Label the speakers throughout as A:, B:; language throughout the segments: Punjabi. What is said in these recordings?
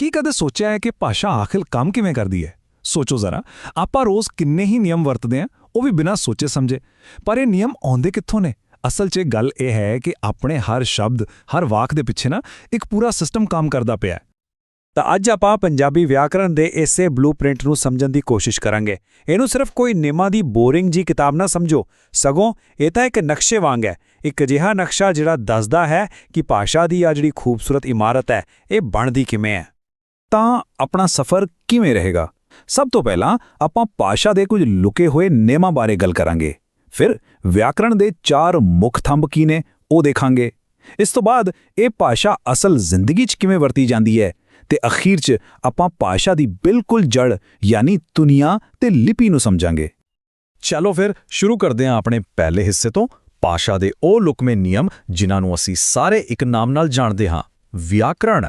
A: ਕੀ ਕਦੇ ਸੋਚਿਆ ਹੈ ਕਿ ਭਾਸ਼ਾ ਆਖਿਰ ਕੰਮ ਕਿਵੇਂ ਕਰਦੀ ਹੈ? ਸੋਚੋ ਜ਼ਰਾ, ਆਪਾਂ ਰੋਜ਼ ਕਿੰਨੇ ਹੀ ਨਿਯਮ ਵਰਤਦੇ ਹਾਂ, ਉਹ ਵੀ ਬਿਨਾਂ ਸੋਚੇ ਸਮਝੇ। ਪਰ ਇਹ ਨਿਯਮ ਆਉਂਦੇ ਕਿੱਥੋਂ ਨੇ? ਅਸਲ 'ਚ ਗੱਲ ਇਹ ਹੈ ਕਿ ਆਪਣੇ ਹਰ ਸ਼ਬਦ, ਹਰ ਵਾਕ ਦੇ ਪਿੱਛੇ ਨਾ ਇੱਕ ਪੂਰਾ ਸਿਸਟਮ ਕੰਮ ਕਰਦਾ ਪਿਆ ਹੈ।
B: ਤਾਂ ਅੱਜ ਆਪਾਂ ਪੰਜਾਬੀ ਵਿਆਕਰਣ ਦੇ ਇਸੇ ਬਲੂਪ੍ਰਿੰਟ ਨੂੰ ਸਮਝਣ ਦੀ ਕੋਸ਼ਿਸ਼ ਕਰਾਂਗੇ। ਇਹਨੂੰ ਸਿਰਫ ਕੋਈ ਨਿਯਮਾਂ ਦੀ ਬੋਰਿੰਗ ਜੀ ਕਿਤਾਬ ਨਾ ਸਮਝੋ। ਸਗੋਂ ਇਹ ਤਾਂ ਇੱਕ ਨਕਸ਼ੇ ਵਾਂਗ ਹੈ। ਇੱਕ ਅਜਿਹਾ ਨਕਸ਼ਾ ਜਿਹੜਾ ਦੱਸਦਾ ਹੈ ਕਿ ਭਾਸ਼ਾ ਦੀ ਆ ਜਿਹੜੀ ਖੂਬਸੂਰਤ ਇਮਾਰਤ ਹੈ, ਇਹ ਬਣਦੀ ਕਿਵੇਂ ਹੈ।
A: ਤਾਂ ਆਪਣਾ ਸਫ਼ਰ ਕਿਵੇਂ ਰਹੇਗਾ? ਸਭ ਤੋਂ ਪਹਿਲਾਂ ਆਪਾਂ ਭਾਸ਼ਾ ਦੇ ਕੁਝ ਲੁਕੇ ਹੋਏ ਨਿਯਮਾਂ ਬਾਰੇ ਗੱਲ ਕਰਾਂਗੇ। ਫਿਰ ਵਿਆਕਰਣ ਦੇ ਚਾਰ ਮੁੱਖ ਥੰਬ ਕੀ ਨੇ ਉਹ ਦੇਖਾਂਗੇ। ਇਸ ਤੋਂ ਬਾਅਦ ਇਹ ਭਾਸ਼ਾ ਅਸਲ ਜ਼ਿੰਦਗੀ 'ਚ ਕਿਵੇਂ ਵਰਤੀ ਜਾਂਦੀ ਹੈ ਤੇ ਅਖੀਰ 'ਚ ਆਪਾਂ ਭਾਸ਼ਾ ਦੀ ਬਿਲਕੁਲ ਜੜ ਯਾਨੀ ਦੁਨੀਆ ਤੇ ਲਿਪੀ ਨੂੰ ਸਮਝਾਂਗੇ। ਚਲੋ ਫਿਰ ਸ਼ੁਰੂ ਕਰਦੇ ਹਾਂ ਆਪਣੇ ਪਹਿਲੇ ਹਿੱਸੇ ਤੋਂ। ਭਾਸ਼ਾ ਦੇ ਉਹ ਲੁਕਵੇਂ ਨਿਯਮ ਜਿਨ੍ਹਾਂ ਨੂੰ ਅਸੀਂ ਸਾਰੇ ਇੱਕ ਨਾਮ ਨਾਲ ਜਾਣਦੇ ਹਾਂ। ਵਿਆਕਰਣ।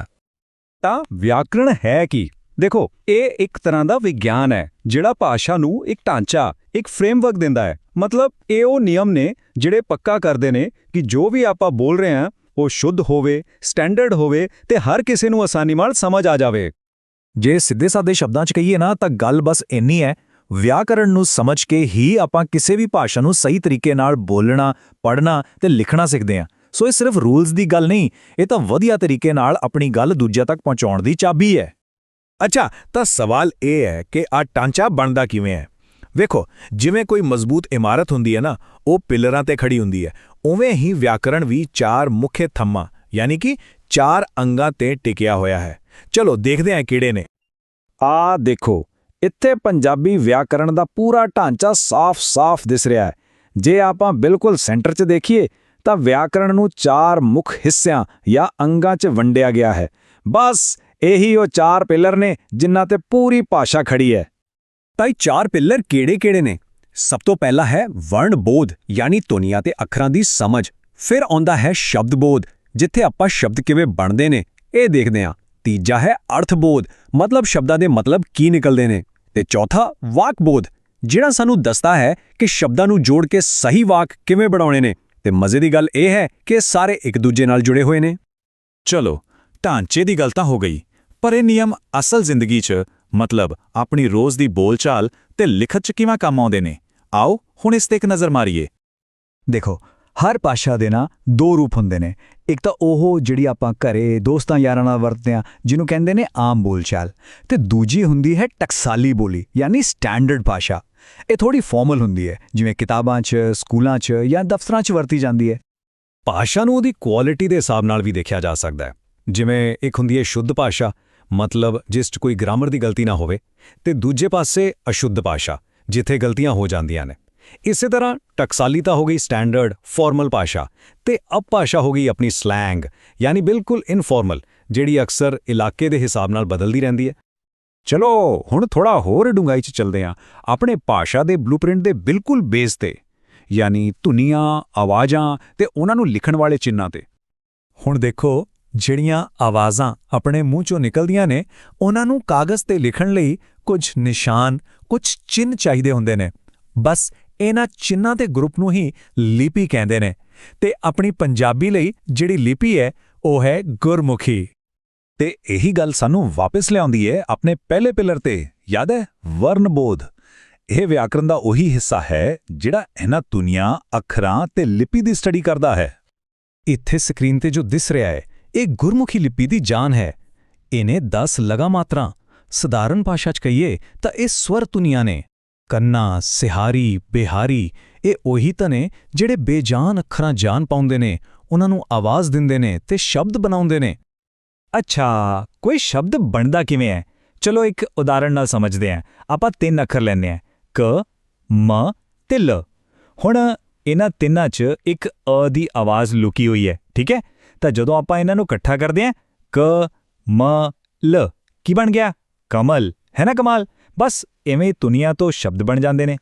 C: ਤਾਂ ਵਿਆਕਰਣ ਹੈ ਕੀ? ਦੇਖੋ, ਇਹ ਇੱਕ ਤਰ੍ਹਾਂ ਦਾ ਵਿਗਿਆਨ ਹੈ, ਜਿਹੜਾ ਭਾਸ਼ਾ ਨੂੰ ਇੱਕ ਢਾਂਚਾ, ਇੱਕ ਫਰੇਮਵਰਕ ਦਿੰਦਾ ਹੈ। ਮਤਲਬ ਇਹ ਉਹ ਨਿਯਮ ਨੇ ਜਿਹੜੇ ਪੱਕਾ ਕਰਦੇ ਨੇ ਕਿ ਜੋ ਵੀ ਆਪਾਂ ਬੋਲ ਰਹੇ ਹਾਂ, ਉਹ ਸ਼ੁੱਧ ਹੋਵੇ ਸਟੈਂਡਰਡ ਹੋਵੇ ਤੇ ਹਰ ਕਿਸੇ ਨੂੰ ਆਸਾਨੀ ਨਾਲ ਸਮਝ ਆ ਜਾਵੇ।
A: ਜੇ ਸਿੱਧੇ ਸਾਦੇ ਸ਼ਬਦਾਂ 'ਚ ਕਹੀਏ ਨਾ, ਤਾਂ ਗੱਲ ਬਸ ਇੰਨੀ ਹੈ, ਵਿਆਕਰਣ ਨੂੰ ਸਮਝ ਕੇ ਹੀ ਆਪਾਂ ਕਿਸੇ ਵੀ ਭਾਸ਼ਾ ਨੂੰ ਸਹੀ ਤਰੀਕੇ ਨਾਲ ਬੋਲਣਾ, ਪੜ੍ਹਨਾ ਤੇ ਲਿਖਣਾ ਸਿੱਖਦੇ ਹਾਂ। ਸੋ ਇਹ ਸਿਰਫ ਰੂਲਸ ਦੀ ਗੱਲ ਨਹੀਂ, ਇਹ ਤਾਂ ਵਧੀਆ ਤਰੀਕੇ ਨਾਲ ਆਪਣੀ ਗੱਲ ਦੂਜਿਆਂ ਤੱਕ ਪਹੁੰਚਾਉਣ ਦੀ ਚਾਬੀ ਹੈ।
D: ਅੱਛਾ, ਤਾਂ ਸਵਾਲ ਇਹ ਹੈ ਕਿ ਆ ਟਾਂਚਾ ਬਣਦਾ ਕਿਵੇਂ ਹੈ? ਵੇਖੋ, ਜਿਵੇਂ ਕੋਈ ਮਜ਼ਬੂਤ ਇਮਾਰਤ ਹੁੰਦੀ ਹੈ ਨਾ, ਉਹ ਪਿਲਰਾਂ ਤੇ ਖੜੀ ਹੁੰਦੀ ਹੈ। ਉਵੇਂ ਹੀ ਵਿਆਕਰਣ ਵੀ ਚਾਰ ਮੁੱਖ ਥੰਮਾਂ, ਯਾਨੀ ਕਿ ਚਾਰ ਅੰਗਾਂ ਤੇ ਟਿਕਿਆ ਹੋਇਆ ਹੈ। ਚਲੋ, ਦੇਖਦੇ ਹਾਂ ਕਿਹੜੇ ਨੇ।
B: ਆ ਦੇਖੋ, ਇੱਥੇ ਪੰਜਾਬੀ ਵਿਆਕਰਣ ਦਾ ਪੂਰਾ ਢਾਂਚਾ ਸਾਫ਼-ਸਾਫ਼ ਦਿਸ ਰਿਹਾ ਹੈ। ਜੇ ਆਪਾਂ ਬਿਲਕੁਲ ਸੈਂਟਰ 'ਚ ਦੇਖੀਏ ਤਾਂ ਵਿਆਕਰਣ ਨੂੰ ਚਾਰ ਮੁੱਖ ਹਿੱਸਿਆਂ ਜਾਂ ਅੰਗਾਂ 'ਚ ਵੰਡਿਆ ਗਿਆ ਹੈ। ਬਸ ਇਹੀ ਉਹ ਚਾਰ ਪਿਲਰ ਨੇ ਜਿਨ੍ਹਾਂ ਤੇ ਪੂਰੀ ਭਾਸ਼ਾ ਖੜੀ ਹੈ।
C: ਤਾਂ ਇਹ ਚਾਰ ਪਿੱਲਰ ਕਿਹੜੇ-ਕਿਹੜੇ ਨੇ? ਸਭ ਤੋਂ ਪਹਿਲਾ ਹੈ ਵਰਣ ਬੋਧ ਯਾਨੀ ਧੁਨੀਆਂ ਤੇ ਅੱਖਰਾਂ ਦੀ ਸਮਝ। ਫਿਰ ਆਉਂਦਾ ਹੈ ਸ਼ਬਦ ਬੋਧ ਜਿੱਥੇ ਆਪਾਂ ਸ਼ਬਦ ਕਿਵੇਂ ਬਣਦੇ ਨੇ, ਇਹ ਦੇਖਦੇ ਹਾਂ। ਤੀਜਾ ਹੈ ਅਰਥ ਬੋਧ ਮਤਲਬ ਸ਼ਬਦਾਂ ਦੇ ਮਤਲਬ ਕੀ ਨਿਕਲਦੇ ਨੇ। ਤੇ ਚੌਥਾ ਵਾਕ ਬੋਧ ਜਿਹੜਾ ਸਾਨੂੰ ਦੱਸਦਾ ਹੈ ਕਿ ਸ਼ਬਦਾਂ ਨੂੰ ਜੋੜ ਕੇ ਸਹੀ ਵਾਕ ਕਿਵੇਂ ਬਣਾਉਣੇ ਨੇ। ਤੇ ਮਜ਼ੇ ਦੀ ਗੱਲ ਇਹ ਹੈ ਕਿ ਇਹ ਸਾਰੇ ਇੱਕ ਦੂਜੇ ਨਾਲ ਜੁੜੇ ਹੋਏ ਨੇ।
A: ਚਲੋ ਢਾਂਚੇ ਦੀ ਗੱਲ ਤਾਂ ਹੋ ਗਈ ਪਰ ਇਹ ਨਿਯਮ ਅਸਲ ਜ਼ਿੰਦਗੀ 'ਚ ਮਤਲਬ ਆਪਣੀ ਰੋਜ਼ ਦੀ ਬੋਲਚਾਲ ਤੇ ਲਿਖਤ 'ਚ ਕਿਵੇਂ ਕੰਮ ਆਉਂਦੇ ਨੇ? ਆਓ ਹੁਣ ਇਸ ਤੇ ਇੱਕ ਨਜ਼ਰ ਮਾਰੀਏ।
E: ਦੇਖੋ ਹਰ ਭਾਸ਼ਾ ਦੇ ਨਾ ਦੋ ਰੂਪ ਹੁੰਦੇ ਨੇ। ਇੱਕ ਤਾਂ ਉਹ ਜਿਹੜੀ ਆਪਾਂ ਘਰੇ ਦੋਸਤਾਂ ਯਾਰਾਂ ਨਾਲ ਵਰਤਦੇ ਆ ਜਿਹਨੂੰ ਕਹਿੰਦੇ ਨੇ ਆਮ ਬੋਲਚਾਲ। ਤੇ ਦੂਜੀ ਹੁੰਦੀ ਹੈ ਟਕਸਾਲੀ ਬੋਲੀ ਯਾਨੀ ਸਟੈਂਡਰਡ ਭਾਸ਼ਾ ਇਹ ਥੋੜੀ ਫਾਰਮਲ ਹੁੰਦੀ ਹੈ, ਜਿਵੇਂ ਕਿਤਾਬਾਂ 'ਚ, ਸਕੂਲਾਂ 'ਚ ਜਾਂ ਦਫ਼ਤਰਾਂ 'ਚ ਵਰਤੀ ਜਾਂਦੀ ਹੈ।
C: ਭਾਸ਼ਾ ਨੂੰ ਉਹਦੀ ਕੁਆਲਿਟੀ ਦੇ ਹਿਸਾਬ ਨਾਲ ਵੀ ਦੇਖਿਆ ਜਾ ਸਕਦਾ ਹੈ। ਜਿਵੇਂ ਇੱਕ ਹੁੰਦੀ ਹੈ ਸ਼ੁੱਧ ਭਾਸ਼ਾ, ਮਤਲਬ ਜਿਸ 'ਚ ਕੋਈ ਗ੍ਰਾਮਰ ਦੀ ਗਲਤੀ ਨਾ ਹੋਵੇ, ਤੇ ਦੂਜੇ ਪਾਸੇ ਅਸ਼ੁੱਧ ਭਾਸ਼ਾ, ਜਿੱਥੇ ਗਲਤੀਆਂ ਹੋ ਜਾਂਦੀਆਂ ਨੇ। ਇਸੇ ਤਰ੍ਹਾਂ ਟਕਸਾਲੀ ਤਾਂ ਹੋ ਗਈ ਸਟੈਂਡਰਡ ਫਾਰਮਲ ਭਾਸ਼ਾ, ਤੇ ਅਪ ਭਾਸ਼ਾ ਹੋ ਗਈ ਆਪਣੀ ਸਲੈਂਗ ਯਾਨੀ ਬਿਲਕੁਲ ਇਨਫਾਰਮਲ ਜਿਹੜੀ ਅਕਸਰ ਇਲਾਕੇ ਦੇ ਹਿਸਾਬ ਨਾਲ ਬਦਲਦੀ ਰਹਿੰਦੀ ਹੈ।
B: ਚਲੋ, ਹੁਣ ਥੋੜਾ ਹੋਰ ਡੂੰਘਾਈ 'ਚ ਚੱਲਦੇ ਹਾਂ। ਆਪਣੇ ਭਾਸ਼ਾ ਦੇ ਬਲੂਪ੍ਰਿੰਟ ਦੇ ਬਿਲਕੁਲ ਬੇਸ ਤੇ, ਯਾਨੀ ਧੁਨੀਆਂ, ਆਵਾਜ਼ਾਂ ਤੇ ਉਹਨਾਂ ਨੂੰ ਲਿਖਣ ਵਾਲੇ ਚਿੰਨਾਂ ਤੇ।
A: ਹੁਣ ਦੇਖੋ, ਜਿਹੜੀਆਂ ਆਵਾਜ਼ਾਂ ਆਪਣੇ ਮੂੰਹ ਚੋਂ ਨਿਕਲਦੀਆਂ ਨੇ, ਉਹਨਾਂ ਨੂੰ ਕਾਗਜ਼ ਤੇ ਲਿਖਣ ਲਈ ਕੁਝ ਨਿਸ਼ਾਨ, ਕੁਝ ਚਿੰਨ੍ਹ ਚਾਹੀਦੇ ਹੁੰਦੇ ਨੇ। ਬਸ ਇਹਨਾਂ ਚਿੰਨਾਂ ਦੇ ਗਰੁੱਪ ਨੂੰ ਹੀ ਲਿਪੀ ਕਹਿੰਦੇ ਨੇ। ਤੇ ਆਪਣੀ ਪੰਜਾਬੀ ਲਈ ਜਿਹੜੀ ਲਿਪੀ ਹੈ, ਉਹ ਹੈ ਗੁਰਮੁਖੀ। ਤੇ ਇਹੀ ਗੱਲ ਸਾਨੂੰ ਵਾਪਸ ਲਿਆਉਂਦੀ ਹੈ ਆਪਣੇ ਪਹਿਲੇ ਪਿਲਰ ਤੇ, ਯਾਦ ਹੈ? ਵਰਨਬੋਧ ਇਹ ਵਿਆਕਰਣ ਦਾ ਉਹੀ ਹਿੱਸਾ ਹੈ ਜਿਹੜਾ ਇਹਨਾਂ ਦੁਨੀਆਂ, ਅੱਖਰਾਂ ਤੇ ਲਿਪੀ ਦੀ ਸਟੱਡੀ ਕਰਦਾ ਹੈ। ਇੱਥੇ ਸਕਰੀਨ ਤੇ ਜੋ ਦਿਸ ਰਿਹਾ ਹੈ, ਇਹ ਗੁਰਮੁਖੀ ਲਿਪੀ ਦੀ ਜਾਨ ਹੈ। ਇਹਨੇ 10 ਲਗਾ ਮਾਤਰਾਂ ਸਧਾਰਨ ਭਾਸ਼ਾ 'ਚ ਕਹੀਏ ਤਾਂ ਇਹ ਸਵਰ ਧੁਨੀਆਂ ਨੇ। ਕੰਨਾ, ਸਿਹਾਰੀ, ਬਿਹਾਰੀ, ਇਹ ਉਹੀ ਤਾਂ ਨੇ ਜਿਹੜੇ ਬੇਜਾਨ ਅੱਖਰਾਂ ਜਾਨ ਪਾਉਂਦੇ ਨੇ, ਉਹਨਾਂ ਨੂੰ ਆਵਾਜ਼ ਦਿੰਦੇ ਨੇ ਤੇ ਸ਼ਬਦ ਬਣਾਉਂਦੇ ਨੇ।
E: ਅੱਛਾ, ਕੋਈ ਸ਼ਬਦ ਬਣਦਾ ਕਿਵੇਂ ਹੈ? ਚਲੋ ਇੱਕ ਉਦਾਹਰਣ ਨਾਲ ਸਮਝਦੇ ਹਾਂ। ਆਪਾਂ ਤਿੰਨ ਅੱਖਰ ਲੈਂਦੇ ਹਾਂ। ਕ, ਮ ਤੇ ਲ। ਹੁਣ ਇਹਨਾਂ ਤਿੰਨਾਂ 'ਚ ਇੱਕ ਅ ਦੀ ਆਵਾਜ਼ ਲੁਕੀ ਹੋਈ ਹੈ, ਠੀਕ ਹੈ? ਤਾਂ ਜਦੋਂ ਆਪਾਂ ਇਹਨਾਂ ਨੂੰ ਇਕੱਠਾ ਕਰਦੇ ਹਾਂ, ਕ, ਮ, ਲ, ਕੀ ਬਣ ਗਿਆ? ਕਮਲ, ਹੈ ਨਾ ਕਮਾਲ? ਬਸ ਐਵੇਂ ਦੁਨੀਆ ਤੋਂ ਸ਼ਬਦ ਬਣ ਜਾਂਦੇ ਨੇ।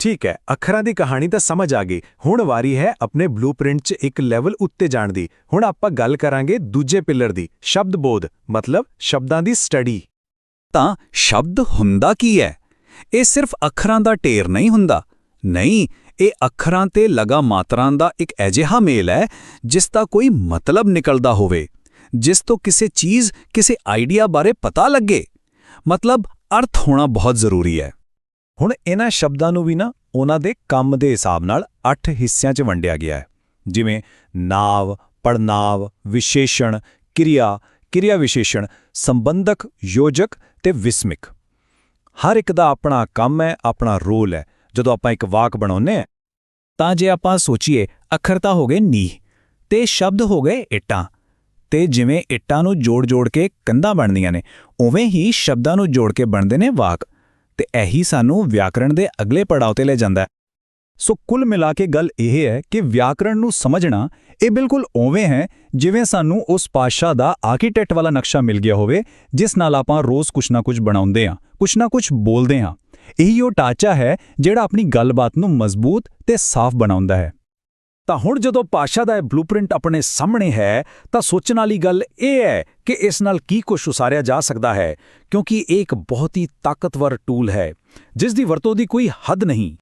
D: ਠੀਕ ਹੈ, ਅੱਖਰਾਂ ਦੀ ਕਹਾਣੀ ਤਾਂ ਸਮਝ ਆ ਗਈ। ਹੁਣ ਵਾਰੀ ਹੈ ਆਪਣੇ ਬਲੂਪ੍ਰਿੰਟ 'ਚ ਇੱਕ ਲੈਵਲ ਉੱਤੇ ਜਾਣ ਦੀ। ਹੁਣ ਆਪਾਂ ਗੱਲ ਕਰਾਂਗੇ ਦੂਜੇ ਪਿਲਰ ਦੀ, ਸ਼ਬਦ ਬੋਧ, ਮਤਲਬ ਸ਼ਬਦਾਂ ਦੀ ਸਟੱਡੀ
A: ਤਾਂ ਸ਼ਬਦ ਹੁੰਦਾ ਕੀ ਹੈ? ਇਹ ਸਿਰਫ ਅੱਖਰਾਂ ਦਾ ਢੇਰ ਨਹੀਂ ਹੁੰਦਾ। ਨਹੀਂ, ਇਹ ਅੱਖਰਾਂ ਤੇ ਲਗਾ ਮਾਤਰਾਂ ਦਾ ਇੱਕ ਅਜਿਹਾ ਮੇਲ ਹੈ, ਜਿਸ ਦਾ ਕੋਈ ਮਤਲਬ ਨਿਕਲਦਾ ਹੋਵੇ।
B: ਜਿਸ ਤੋਂ ਕਿਸੇ ਚੀਜ਼, ਕਿਸੇ ਆਈਡੀਆ ਬਾਰੇ ਪਤਾ ਲੱਗੇ। ਮਤਲਬ ਅਰਥ ਹੋਣਾ ਬਹੁਤ ਜ਼ਰੂਰੀ ਹੈ।
A: ਹੁਣ ਇਹਨਾਂ ਸ਼ਬਦਾਂ ਨੂੰ ਵੀ ਨਾ ਉਹਨਾਂ ਦੇ ਕੰਮ ਦੇ ਹਿਸਾਬ ਨਾਲ 8 ਹਿੱਸਿਆਂ 'ਚ ਵੰਡਿਆ ਗਿਆ ਹੈ। ਜਿਵੇਂ ਨਾਵ ਪੜਨਾਵ ਵਿਸ਼ੇਸ਼ਣ, ਕਿਰਿਆ ਕਿਰਿਆ ਵਿਸ਼ੇਸ਼ਣ, ਸੰਬੰਧਕ, ਯੋਜਕ ਤੇ ਵਿਸਮਿਕ। ਹਰ ਇੱਕ ਦਾ ਆਪਣਾ ਕੰਮ ਹੈ, ਆਪਣਾ ਰੋਲ ਹੈ। ਜਦੋਂ ਆਪਾਂ ਇੱਕ ਵਾਕ ਬਣਾਉਂਦੇ ਹਾਂ,
E: ਤਾਂ ਜੇ ਆਪਾਂ ਸੋਚੀਏ, ਅੱਖਰ ਤਾਂ ਹੋ ਗਏ ਨੀਂਹ, ਤੇ ਸ਼ਬਦ ਹੋ ਗਏ ਇੱਟਾਂ। ਤੇ ਜਿਵੇਂ ਇੱਟਾਂ ਨੂੰ ਜੋੜ-ਜੋੜ ਕੇ ਕੰਧਾਂ ਬਣਦੀਆਂ ਨੇ, ਉਵੇਂ ਹੀ ਸ਼ਬਦਾਂ ਨੂੰ ਜੋੜ ਕੇ ਬਣਦੇ ਨੇ ਵਾਕ। ਤੇ ਇਹੀ ਸਾਨੂੰ ਵਿਆਕਰਣ ਦੇ ਅਗਲੇ ਪੜਾਅ ਤੇ ਲੈ ਜਾਂਦਾ ਹੈ। ਸੋ ਕੁੱਲ ਮਿਲਾ ਕੇ ਗੱਲ ਇਹ ਹੈ ਕਿ ਵਿਆਕਰਣ ਨੂੰ ਸਮਝਣਾ ਇਹ ਬਿਲਕੁਲ ਉਵੇਂ ਹੈ ਜਿਵੇਂ ਸਾਨੂੰ ਉਸ ਪਾਸ਼ਾ ਦਾ ਆਰਕੀਟੈਕਟ ਵਾਲਾ ਨਕਸ਼ਾ ਮਿਲ ਗਿਆ ਹੋਵੇ, ਜਿਸ ਨਾਲ ਆਪਾਂ ਰੋਜ਼ ਕੁਛ ਨਾ ਕੁਛ ਬਣਾਉਂਦੇ ਹਾਂ, ਕੁਛ ਨਾ ਕੁਛ ਬੋਲਦੇ ਹਾਂ। ਇਹੀ ਉਹ ਟਾਚਾ ਹੈ ਜਿਹੜਾ ਆਪਣੀ ਗੱਲਬਾਤ ਨੂੰ ਮਜ਼ਬੂਤ ਤੇ ਸਾਫ਼ ਬਣਾਉਂਦਾ ਹੈ।
B: ਤਾਂ ਹੁਣ ਜਦੋਂ ਪਾਸ਼ਾ ਦਾ ਇਹ ਬਲੂਪ੍ਰਿੰਟ ਆਪਣੇ ਸਾਹਮਣੇ ਹੈ, ਤਾਂ ਸੋਚਣ ਵਾਲੀ ਗੱਲ ਇਹ ਹੈ ਕਿ ਇਸ ਨਾਲ ਕੀ ਕੁਝ ਉਸਾਰਿਆ ਜਾ ਸਕਦਾ ਹੈ, ਕਿਉਂਕਿ ਇਹ ਇੱਕ ਬਹੁਤ ਹੀ ਤਾਕਤਵਰ ਟੂਲ ਹੈ, ਜਿਸ ਦੀ ਵਰਤੋਂ ਦੀ ਕੋਈ ਹੱਦ ਨਹੀਂ।